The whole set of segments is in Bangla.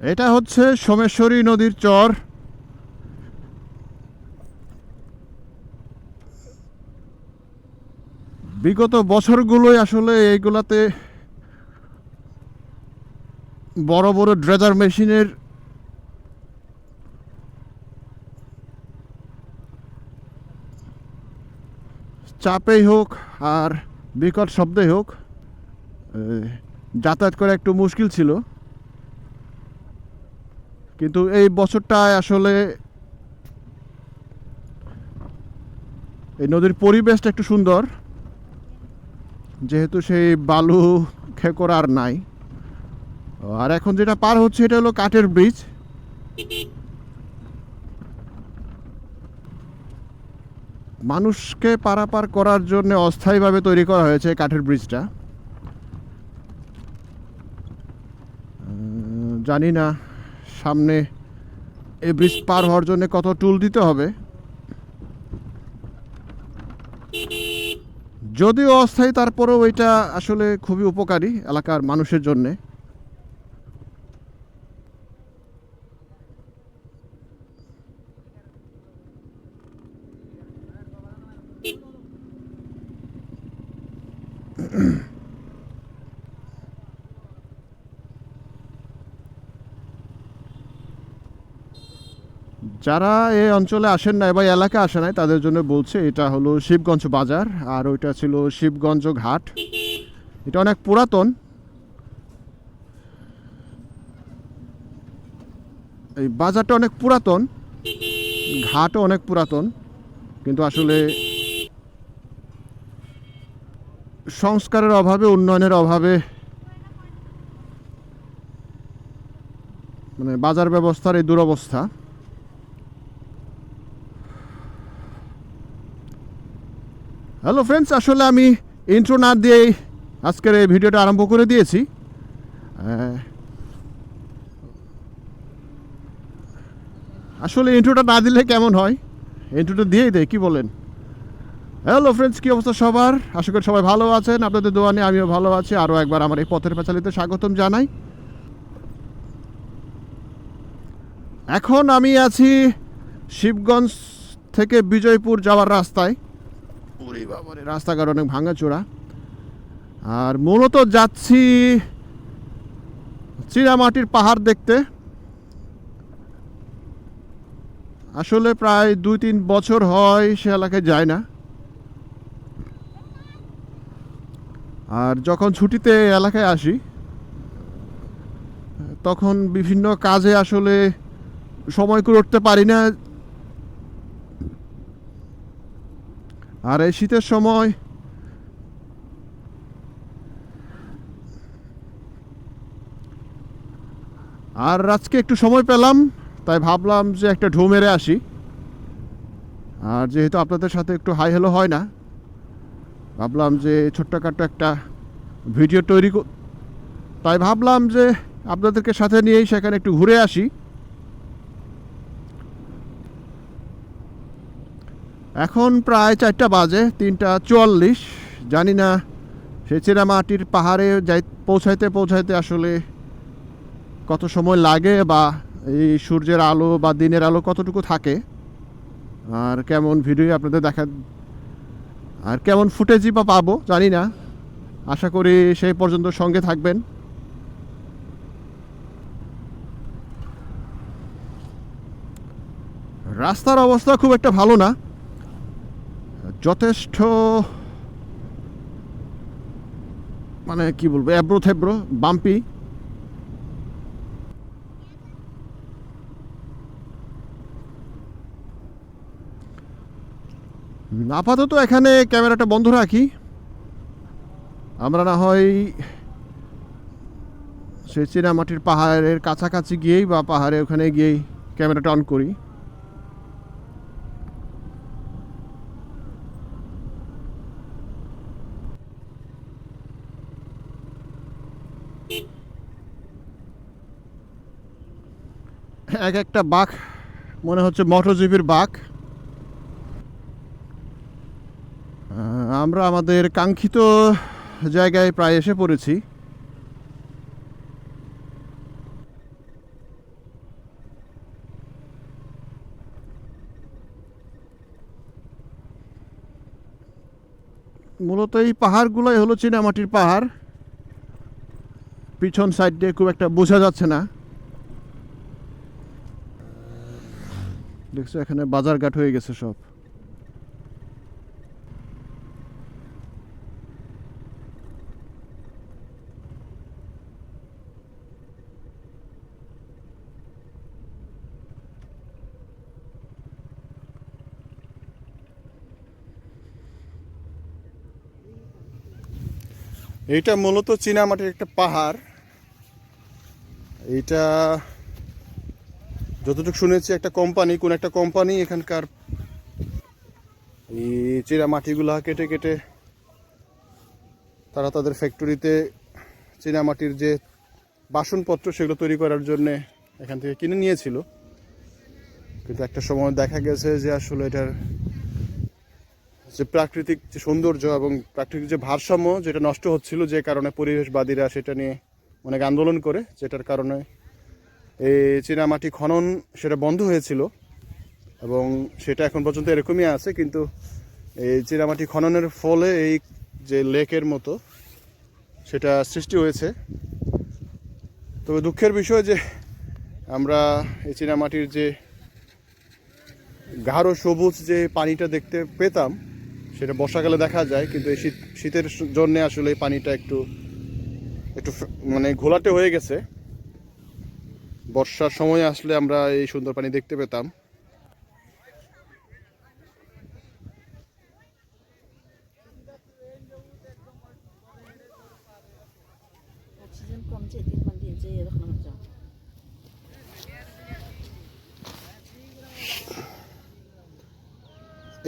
এটা হচ্ছে সোমেশ্বরী নদীর চর। বিগত বছরগুলোই আসলে এইগুলাতে বড় বড় ড্রেজার মেশিনের চাপেই হোক আর বিকট শব্দেই হোক যাতায়াত করা একটু মুশকিল ছিল। কিন্তু এই বছরটায় আসলে এই নদীর পরিবেশটা একটু সুন্দর। যেহেতু সেই বালু খেকর আর নাই। আর এখন যেটা পার হচ্ছে এটা হলো কাঠের ব্রিজ। মানুষকে পারাপার করার জন্য অস্থায়ীভাবে তৈরি করা হয়েছে কাঠের ব্রিজটা। জানি না। সামনে এই ব্রিজ পার হওয়ার জন্য কত টুল দিতে হবে? যদিও অস্থায়ী, তারপরেও এটা আসলে খুবই উপকারী এলাকার মানুষের জন্যে। যারা এই অঞ্চলে আসেন নাই বা এই এলাকায় আসে নাই, তাদের জন্য বলছে, এটা হলো শিবগঞ্জ বাজার, আর ওইটা ছিল শিবগঞ্জ ঘাট। এটা অনেক পুরাতন। এই বাজারটা অনেক পুরাতন, ঘাটও অনেক পুরাতন, কিন্তু আসলে সংস্কারের অভাবে, উন্নয়নের অভাবে মানে বাজার ব্যবস্থার এই দুরবস্থা। হ্যালো ফ্রেন্ডস আসলে আমি ইন্ট্রো না দিয়েই আজকের এই ভিডিওটা আরম্ভ করে দিয়েছি। আসলে ইন্ট্রোটা না দিলে কেমন হয়? ইন্ট্রোটা দিয়েই দেয় কি বলেন? হ্যালো ফ্রেন্ডস কী অবস্থা সবার? আশা করি সবাই ভালো আছেন। আপনাদের দোয়া আমিও ভালো আছি। আরও একবার আমার এই পথের পাঁচালিতে স্বাগতম জানাই। এখন আমি আছি শিবগঞ্জ থেকে বিজয়পুর যাওয়ার রাস্তায়। ওরে রাস্তাঘাট অনেক ভাঙাচোরা। আর মূলত যাচ্ছি চিরামাটির পাহাড় দেখতে। আসলে প্রায় দুই তিন বছর হয় সে এলাকায় যায় না। আর যখন ছুটিতে এলাকায় আসি, তখন বিভিন্ন কাজে আসলে সময় করে উঠতে পারি না। আর এই শীতের সময়। আর আজকে একটু সময় পেলাম, তাই ভাবলাম যে একটা ঢু মেরে আসি। আর যেহেতু আপনাদের সাথে একটু হাই হেলো হয় না, ভাবলাম যে ছোট্টখাট্টো একটা ভিডিও তৈরি তাই ভাবলাম যে আপনাদেরকে সাথে নিয়েই সেখানে একটু ঘুরে আসি। এখন প্রায় চারটা বাজে, তিনটা চুয়াল্লিশ। জানি না, সে চিরামাটির পাহাড়ে যাই, পৌঁছাইতে পৌঁছাইতে আসলে কত সময় লাগে বা এই সূর্যের আলো বা দিনের আলো কতটুকু থাকে। আর কেমন ভিডিও আপনাদের দেখা, আর কেমন ফুটেজই বা পাবো, জানি না। আশা করি সেই পর্যন্ত সঙ্গে থাকবেন। রাস্তার অবস্থা খুব একটা ভালো না। যথেষ্ট মানে কি বলব এবড়ো থেব্রো, বাম্পি। আপাতত এখানে ক্যামেরাটা বন্ধ রাখি। আমরা না হয় সে চীনামাটির পাহাড়ের কাছাকাছি গিয়েই বা পাহাড়ে ওখানে গিয়েই ক্যামেরাটা অন করি। এক একটা বাঘ, মনে হচ্ছে মটরজীবীর বাঘ। আমরা আমাদের কাঙ্ক্ষিত জায়গায় প্রায় এসে পড়েছি। মূলত এই পাহাড়গুলোই হলো চীনামাটির পাহাড়। পিছন সাইড দিয়ে খুব একটা বোঝা যাচ্ছে না। দেখছ এখানে বাজারঘাট হয়ে গেছে সব। এইটা মূলত চীনামাটির একটা পাহাড়। এইটা যতটুকু শুনেছি, একটা কোম্পানি, কোন একটা কোম্পানি এখানকার এই চীনা মাটিগুলা কেটে কেটে তারা তাদের ফ্যাক্টরিতে চীনা মাটির যে বাসনপত্র সেগুলো তৈরি করার জন্য এখান থেকে কিনে নিয়েছিল। কিন্তু একটা সময় দেখা গেছে যে আসলে এটার যে প্রাকৃতিক যে সৌন্দর্য এবং প্রাকৃতিক যে ভারসাম্য যেটা নষ্ট হচ্ছিল যে কারণে পরিবেশবাদীরা সেটা নিয়ে অনেক আন্দোলন করে, যেটার কারণে এই চীনামাটি খনন সেটা বন্ধ হয়েছিল এবং সেটা এখন পর্যন্ত এরকমই আছে, কিন্তু এই চীনামাটি খননের ফলে এই যে লেকের মতো সেটা সৃষ্টি হয়েছে। তবে দুঃখের বিষয় যে আমরা এই চীনামাটির যে গাঢ় সবুজ যে পানিটা দেখতে পেতাম, সেটা বর্ষাকালে দেখা যায়, কিন্তু এই শীত শীতের জন্যে আসলে এই পানিটা একটু একটু মানে ঘোলাটে হয়ে গেছে। বর্ষার সময় আসলে আমরা এই সুন্দর পানি দেখতে পেতাম।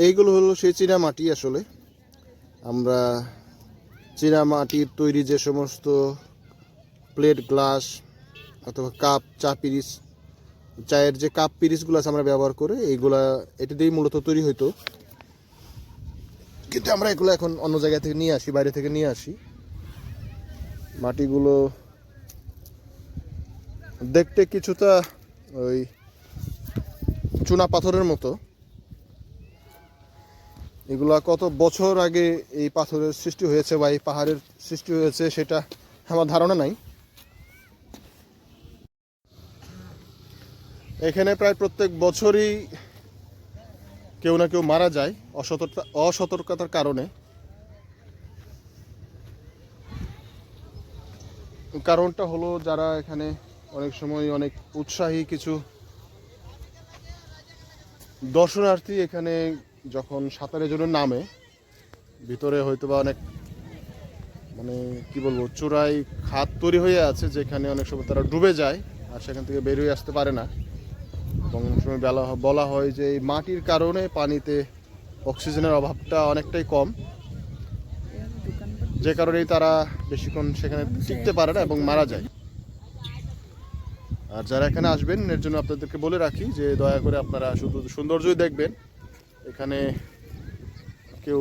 এইগুলো হলো সেই চীনা মাটি আসলে। আমরা চীনা মাটির তৈরি যে সমস্ত প্লেট গ্লাস অথবা কাপ, চা পিরিস চায়ের যে কাপ পিরিসগুলো আছে আমরা ব্যবহার করে এইগুলা এটা দিয়েই মূলত তৈরি হইতো। কিন্তু আমরা এগুলো এখন অন্য জায়গা থেকে নিয়ে আসি, বাইরে থেকে নিয়ে আসি। মাটিগুলো দেখতে কিছুটা ওই চুনা পাথরের মতো। এগুলা কত বছর আগে এই পাথরের সৃষ্টি হয়েছে বা এই পাহাড়ের সৃষ্টি হয়েছে সেটা আমার ধারণা নাই। এখানে প্রায় প্রত্যেক বছরই কেউ না কেউ মারা যায় অসতর্কতা অসতর্কতার কারণে। কারণটা হলো যারা এখানে অনেক সময় অনেক উৎসাহী কিছু দর্শনার্থী এখানে যখন সাঁতারের জন্য নামে, ভিতরে হয়তো বা অনেক মানে কি বলব চূড়াই খাত তৈরি হয়ে আছে যেখানে অনেক সময় তারা ডুবে যায় আর সেখান থেকে বের হয়ে আসতে পারে না। এবং সময় বেলা বলা হয় যে এই মাটির কারণে পানিতে অক্সিজেনের অভাবটা অনেকটাই কম। যে কারণেই তারা বেশিক্ষণ সেখানে টিকতে পারে না এবং মারা যায়। আর যারা এখানে আসবেন, এর জন্য আপনাদেরকে বলে রাখি যে দয়া করে আপনারা শুধু সৌন্দর্যই দেখবেন। এখানে কেউ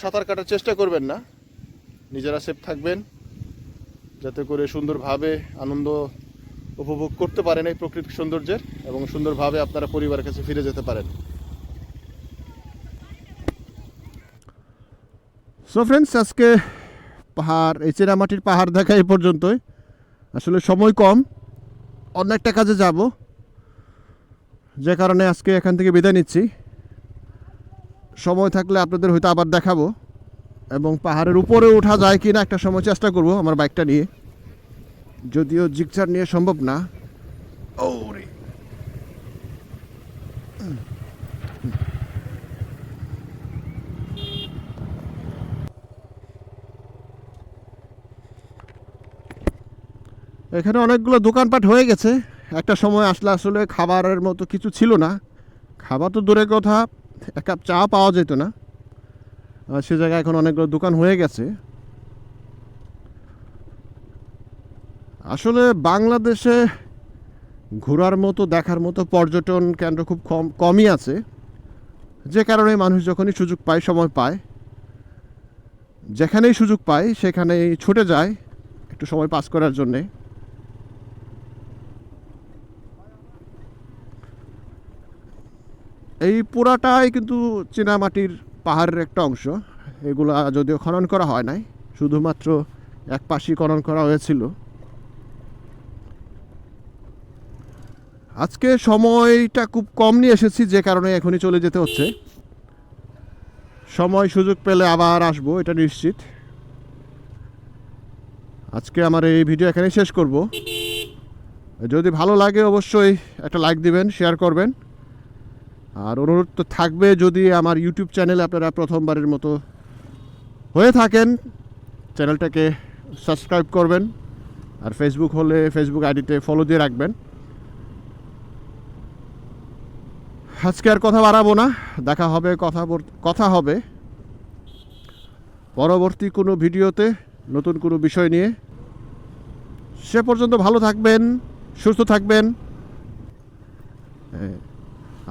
সাঁতার কাটার চেষ্টা করবেন না। নিজেরা সেফ থাকবেন। যাতে করে সুন্দরভাবে আনন্দ উপভোগ করতে পারেন এই প্রকৃতিক সৌন্দর্যের এবং সুন্দরভাবে আপনারা পরিবারের কাছে ফিরে যেতে পারেন। সো ফ্রেন্ডস আজকে পাহাড়, এই চেরামাটির পাহাড় দেখা এই পর্যন্তই। আসলে সময় কম, অন্য একটা কাজে যাব। যে কারণে আজকে এখান থেকে বিদায় নিচ্ছি। সময় থাকলে আপনাদের হয়তো আবার দেখাবো। এবং পাহাড়ের উপরে ওঠা যায় কি না একটা সময় চেষ্টা করব আমার বাইকটা নিয়ে। যদিও জিকচার নিয়ে সম্ভব না। ওরে। এখানে অনেকগুলো দোকানপাট হয়ে গেছে। একটা সময় আসলে আসলে খাবারের মতো কিছু ছিল না। খাবার তো দূরের কথা এক কাপ চা পাওয়া যেত না। সে জায়গায় এখন অনেকগুলো দোকান হয়ে গেছে। আসলে বাংলাদেশে ঘোরার মতো, দেখার মতো পর্যটন কেন্দ্র খুব কম, কমই আছে। যে কারণে মানুষ যখনই সুযোগ পায়, সময় পায়, যেখানেই সুযোগ পায়, সেখানেই ছুটে যায় একটু সময় পাস করার জন্যে। এই পুরাটাই কিন্তু চীনামাটির পাহাড়ের একটা অংশ। এগুলা যদিও খনন করা হয় নাই, শুধুমাত্র এক পাশেই খনন করা হয়েছিল। আজকে সময়টা খুব কম নিয়ে এসেছি, যে কারণে এখনই চলে যেতে হচ্ছে। সময় সুযোগ পেলে আবার আসব, এটা নিশ্চিত। আজকে আমার এই ভিডিও এখানেই শেষ করব। যদি ভালো লাগে অবশ্যই একটা লাইক দিবেন, শেয়ার করবেন। আর অনুরোধ তো থাকবে, যদি আমার ইউটিউব চ্যানেলে আপনারা প্রথমবারের মতো হয়ে থাকেন, চ্যানেলটাকে সাবস্ক্রাইব করবেন। আর ফেসবুক হলে ফেসবুক আইডিতে ফলো দিয়ে রাখবেন। আজকে আর কথা বাড়াবো না, দেখা হবে, কথা কথা হবে। পরবর্তী কোনো ভিডিওতে, নতুন কোনো বিষয় নিয়ে। সে পর্যন্ত ভালো থাকবেন, সুস্থ থাকবেন। হ্যাঁ।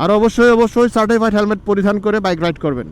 আর অবশ্যই অবশ্যই সার্টিফাইড হেলমেট পরিধান করে বাইক রাইড করবেন।